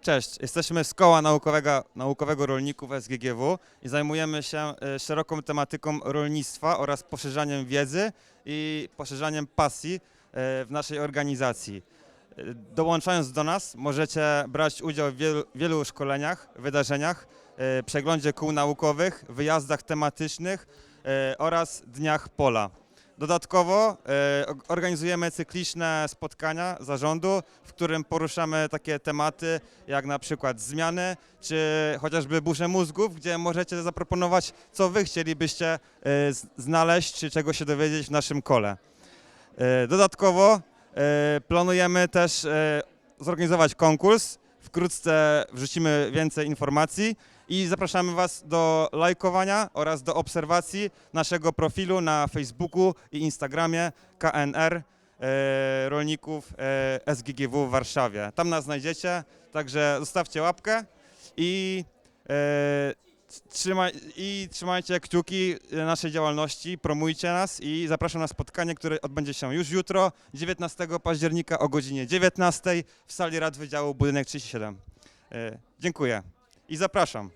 Cześć, jesteśmy z Koła Naukowego, Naukowego Rolników SGGW i zajmujemy się e, szeroką tematyką rolnictwa oraz poszerzaniem wiedzy i poszerzaniem pasji e, w naszej organizacji. E, Dołączając do nas możecie brać udział w wielu, wielu szkoleniach, wydarzeniach, przeglądzie kół naukowych, wyjazdach tematycznych oraz dniach pola. Dodatkowo e, organizujemy cykliczne spotkania zarządu, w którym poruszamy takie tematy jak na przykład zmiany, czy chociażby burze mózgów, gdzie możecie zaproponować, co wy chcielibyście e, znaleźć, czy czego się dowiedzieć w naszym kole. E, Dodatkowo planujemy też zorganizować konkurs. Wkrótce wrzucimy więcej informacji i zapraszamy Was do lajkowania oraz do obserwacji naszego profilu na Facebooku i Instagramie KNR e, rolników e, SGGW w Warszawie. Tam nas znajdziecie, także zostawcie łapkę i, e, trzymaj, i trzymajcie kciuki naszej działalności, promujcie nas i zapraszam na spotkanie, które odbędzie się już jutro, 19 października o godzinie 19 w sali Rad Wydziału budynek 37. E, dziękuję i zapraszam.